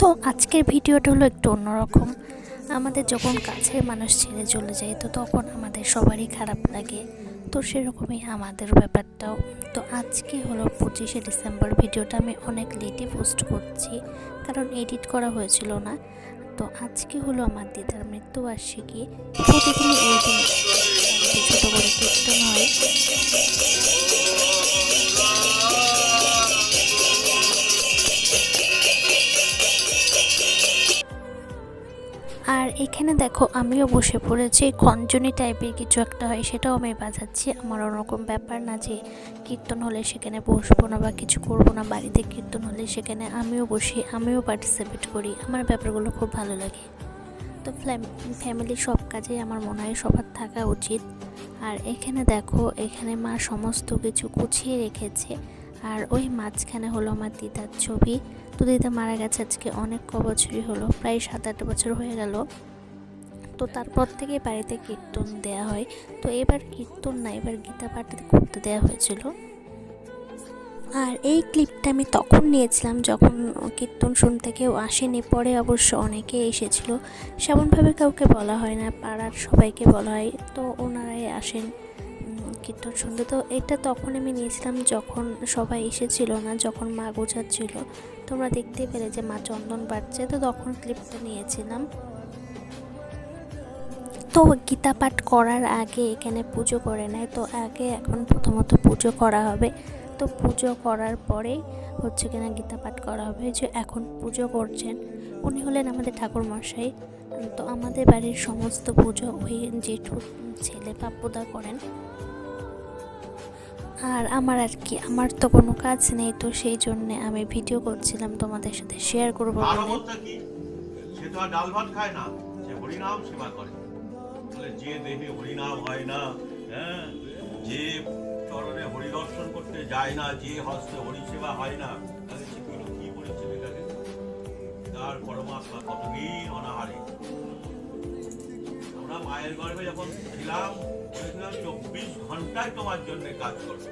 তো আজকের ভিডিওটা হলো একটু অন্যরকম। আমাদের যখন কাছের মানুষ ছেড়ে চলে যায়, তো তখন আমাদের সবারই খারাপ লাগে। তো সেরকমই আমাদের ব্যাপারটাও। তো আজকে হলো পঁচিশে ডিসেম্বর, ভিডিওটা আমি অনেক লেটে পোস্ট করছি, কারণ এডিট করা হয়েছিল না। তো আজকে হলো আমার দিদার মৃত্যুবার্ষিকী। প্রতিদিন এই দিন ছোটো করে কীর্তন হয়। আর এখানে দেখো আমিও বসে পড়েছি। খঞ্জনি টাইপের কিছু একটা হয়, সেটাও আমি বাজাচ্ছি। আমার ওরকম ব্যাপার না যে কীর্তন হলে সেখানে বসবো না বা কিছু করব না, বাড়িতে কীর্তন হলে সেখানে আমিও বসি, আমিও পার্টিসিপেট করি। আমার ব্যাপারগুলো খুব ভালো লাগে। তো ফ্যামিলির সব কাজেই আমার মনে হয় সবার থাকা উচিত। আর এখানে দেখো, এখানে মা সমস্ত কিছু গুছিয়ে রেখেছে। আর ওই মাঝখানে হলো আমার দিদার ছবি। তো দিদা মারা গেছে আজকে, অনেক ক বছরই হলো, প্রায় সাত আট বছর হয়ে গেল। তো তারপর থেকে বাড়িতে কীর্তন দেয়া হয়। তো এবার কীর্তন না, এবার গীতা পাঠ করতে দেওয়া হয়েছিল। আর এই ক্লিপটা আমি তখন নিয়েছিলাম যখন কীর্তন শুনতে কেউ আসেনি, পরে অবশ্য অনেকে এসেছিল। সেমনভাবে কাউকে বলা হয় না, পাড়ার সবাইকে বলা হয়। তো ওনারাই আসেন। কীর্তন শুনতে। তো এটা তখন আমি নিয়েছিলাম যখন সবাই এসেছিল না, যখন মা গোছাচ্ছিল। তোমরা দেখতে পেলে যে মা চন্দন বাড়ছে তো তখন ক্লিপটা নিয়েছিলাম। তো গীতা পাঠ করার আগে এখানে পুজো করে নেয়, তো আগে এখন প্রথমত পুজো করা হবে। তো পুজো করার পরেই হচ্ছে কিনা গীতা পাঠ করা হবে যে এখন পুজো করছেন। উনি হলেন আমাদের ঠাকুর মশাই তো আমাদের বাড়ির সমস্ত পুজো ওই জেঠু ছেলে পাপ্পুদা করেন। আর আমার আর কি আমার তো কোনো কাজ নেই তো সেই জন্যে আমি ভিডিও করছিলাম তোমাদের সাথে শেয়ার করব সে তো আর ডাল ভাত খায় না সে হরিনাম সেবা করে। বলে যে দেহে হরিনাম হয় না হ্যাঁ যে চরণে হরিদর্শন করতে যায় না যে হস্তে হরি সেবা হয় না তাহলে সে কি কি পরিচয় থাকে তার পরমাত্মা কতদিন অনাহারে। আমরা মায়ের গর্ভে যখন ছিলাম চব্বিশ ঘন্টায় তোমার জন্য কাজ করব।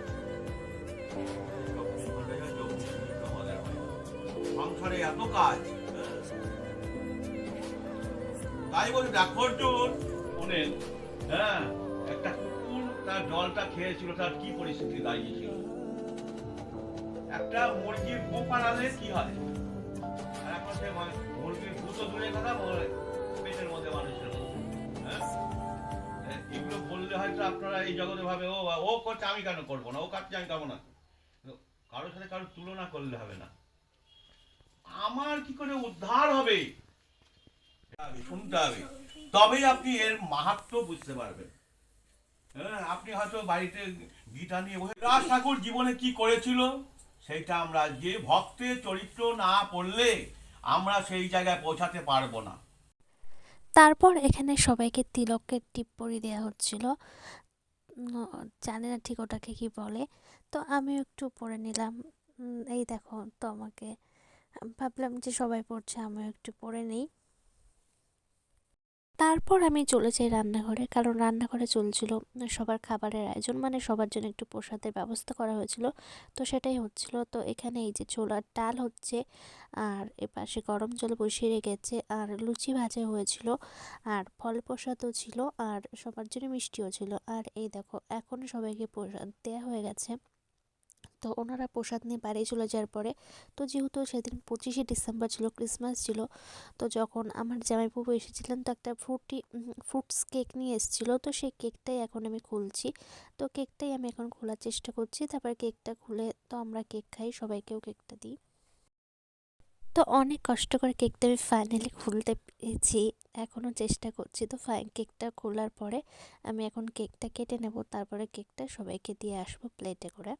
সংসারে এত কাজ। তাই বলি, দেখো শোনেন হ্যাঁ একটা কুকুর তার জলটা খেয়েছিল, তার কি পরিস্থিতি দাঁড়িয়েছিল? একটা মুরগির গু পাড়ালে কি হয়? আর এখন সে মুরগির গু তো দূরে কথা বলে, পেটের মধ্যে মানুষের হ্যাঁ? এগুলো বললে হয়তো আপনারা এই জগতে ভাবে, ও ও করছে, আমি কেন করব না? ও কাটছে, আমি কেমন না? কারোর সাথে কারোর তুলনা করলে হবে না। আমার কি করে উদ্ধার হবে? শুনতে হবে। তবেই আপনি এর মাহাত্ম বুঝতে পারবেন। হ্যাঁ আপনি হয়তো বাড়িতে গীতা নিয়ে বসে, রাজ ঠাকুর জীবনে কি করেছিল? সেইটা আমরা যে ভক্তের চরিত্র না পড়লে আমরা সেই জায়গায় পৌঁছাতে পারব না। তারপর এখানে সবাইকে তিলকের টিপ পরি দেওয়া হচ্ছিল জানি না ঠিক ওটাকে কি বলে। তো আমিও একটু পরে নিলাম। এই দেখো তো আমাকে ভাবলাম যে সবাই পড়ছে, আমিও একটু পরে নিই। তারপর আমি চলে যাই রান্নাঘরে। কারণ রান্নাঘরে চলছিল সবার খাবারের আয়োজন মানে সবার জন্য একটু প্রসাদের ব্যবস্থা করা হয়েছিল। তো সেটাই হচ্ছিল। তো এখানে এই যে ছোলার ডাল হচ্ছে, আর এপাশে গরম জল বসিয়ে রেখেছে, আর লুচি ভাজা হয়েছিল, আর ফল প্রসাদও ছিল, আর সবার জন্য মিষ্টিও ছিল। আর এই দেখো, এখন সবাইকে প্রসাদ দেওয়া হয়ে গেছে। তো ওনারা প্রসাদ নিয়ে বাড়ি চলে যাওয়ার পরে, তো যেহেতু সেদিন পঁচিশে ডিসেম্বর ছিল, ক্রিসমাস ছিল, তো যখন আমার জামাইবাবু এসেছিলেন, তো একটা ফ্রুটি ফ্রুটস কেক নিয়ে এসেছিল, তো সেই কেকটাই এখন আমি খুলছি। তো কেকটাই আমি এখন খোলার চেষ্টা করছি, তারপর কেকটা খুলে তো আমরা কেক খাই, সবাইকেও কেকটা দিই। তো অনেক কষ্ট করে কেকটা আমি ফাইনালি খুলতে পেরেছি, এখনও চেষ্টা করছি। তো ফাই কেকটা খোলার পরে আমি এখন কেকটা কেটে নেব, তারপরে কেকটা সবাইকে দিয়ে আসব প্লেটে করে।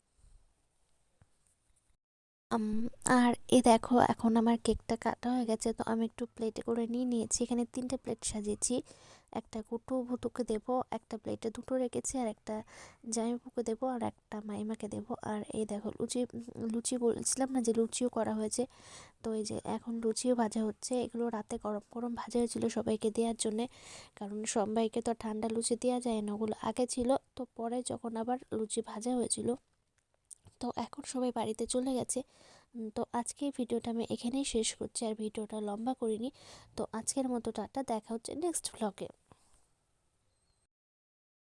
আর এ দেখো, এখন আমার কেকটা কাটা হয়ে গেছে, তো আমি একটু প্লেটে করে নিয়ে নিয়েছি। এখানে তিনটে প্লেট সাজিয়েছি। একটা কুটু ভুতুকে দেবো, একটা প্লেটে দুটো রেখেছি, আর একটা জামাইবাবুকে দেবো, আর একটা মাইমাকে দেবো। আর এই দেখো, লুচি লুচি বলছিলাম না যে লুচিও করা হয়েছে। তো এই যে এখন লুচিও ভাজা হচ্ছে। এগুলো রাতে গরম গরম ভাজা হয়েছিল সবাইকে দেওয়ার জন্যে। কারণ সবাইকে তো ঠান্ডা লুচি দেওয়া যায় না, ওগুলো আগে ছিল। তো পরে যখন আবার লুচি ভাজা হয়েছিল তো এখন সবাই বাড়িতে চলে গেছে। তো আজকে ভিডিওটা আমি এখানেই শেষ করছি আর ভিডিওটা লম্বা করিনি। তো আজকের মতো টাটা, দেখা হচ্ছে নেক্সট ভ্লগে